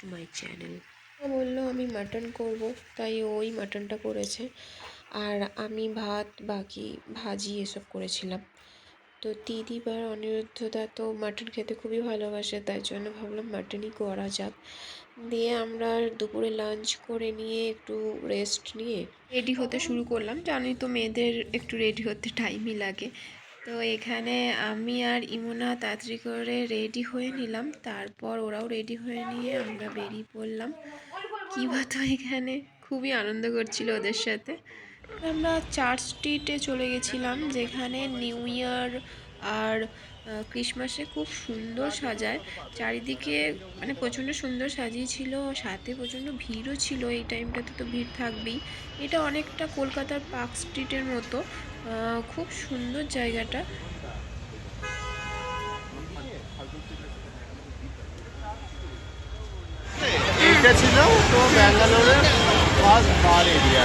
Two my channel বলল আমি mutton করব। তাই ওই মাটনটা করেছে। আর আমি ভাত বাকি ভাজি এসব করেছিলাম। তো দিদি বা অনিরুদ্ধদা তো মাটন খেতে খুবই ভালোবাসে তাই জন্য ভাবলাম মাটনই করা যাক। দিয়ে আমরা দুপুরে লাঞ্চ করে নিয়ে একটু রেস্ট নিয়ে রেডি হতে শুরু করলাম। জানি তো মেয়েদের একটু রেডি হতে টাইমই লাগে। তো এখানে আমি আর ইমুনা তাড়াতাড়ি করে রেডি হয়ে নিলাম। তারপর ওরাও রেডি হয়ে নিয়ে আমরা বেরিয়ে পড়লাম। কী তো এখানে খুবই আনন্দ করছিল ওদের সাথে। আমরা চার্চ স্ট্রিটে চলে গেছিলাম, যেখানে নিউ ইয়ার আর ক্রিসমাসে খুব সুন্দর সাজায়। চারিদিকে মানে প্রচণ্ড সুন্দর সাজিয়েছিল, সাথে প্রচণ্ড ভিড়ও ছিল এই টাইমটাতে তো ভিড় থাকবেই। এটা অনেকটা কলকাতার পার্ক স্ট্রিটের মতো খুব সুন্দর জায়গাটা। ছিল তো ব্যাঙ্গালোরের ফার্স্ট বার এরিয়া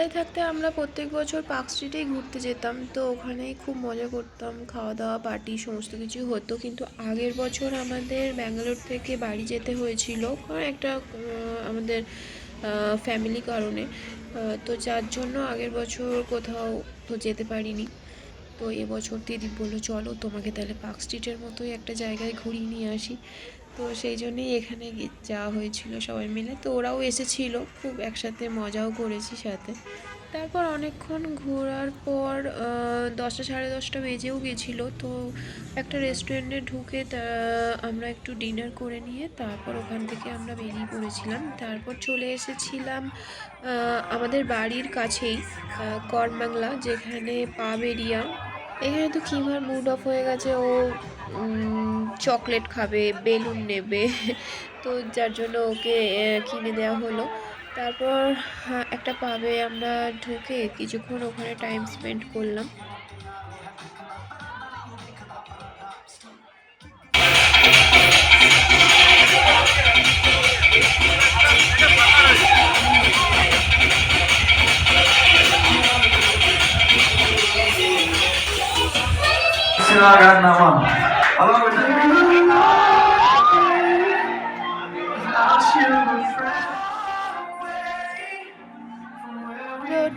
কলকাতায় থাকতে আমরা প্রত্যেক বছর পার্ক স্ট্রিটেই ঘুরতে যেতাম। তো ওখানে খুব মজা করতাম খাওয়া দাওয়া পার্টি সমস্ত কিছু হতো। কিন্তু আগের বছর আমাদের ব্যাঙ্গালোর থেকে বাড়ি যেতে হয়েছিল কারণ একটা আমাদের ফ্যামিলি কারণে। তো যার জন্য আগের বছর কোথাও তো যেতে পারিনি। তো এবছর দিদি বলল চলো তোমাকে তাহলে পার্ক স্ট্রিটের মতোই একটা জায়গায় ঘুরিয়ে নিয়ে আসি। তো সেই জন্যই এখানে যাওয়া হয়েছিল সবাই মিলে। তো ওরাও এসেছিল খুব একসাথে মজাও করেছি সাথে। তারপর অনেকক্ষণ ঘোরার পর দশটা সাড়ে দশটা বেজেও গেছিল। তো একটা রেস্টুরেন্টে ঢুকে আমরা একটু ডিনার করে নিয়ে তারপর ওখান থেকে আমরা বেরিয়ে পড়েছিলাম। তারপর চলে এসেছিলাম আমাদের বাড়ির কাছেই আহ, করবাংলা যেখানে পাব এরিয়া এখানে তো কিমার মুড অফ হয়ে গেছে, ও চকলেট খাবে, বেলুন নেবে, তো যার জন্য ওকে কিনে দেওয়া হলো। তারপর একটা পাবে আমরা ঢুকে কিছুক্ষণ ওখানে টাইম স্পেন্ড করলাম।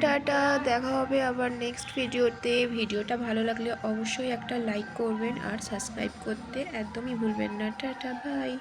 টাটা, দেখা হবে আবার নেক্সট ভিডিওতে ভিডিওটা ভালো লাগলে অবশ্যই একটা লাইক করবেন আর সাবস্ক্রাইব করতে একদমই ভুলবেন না। Tata bye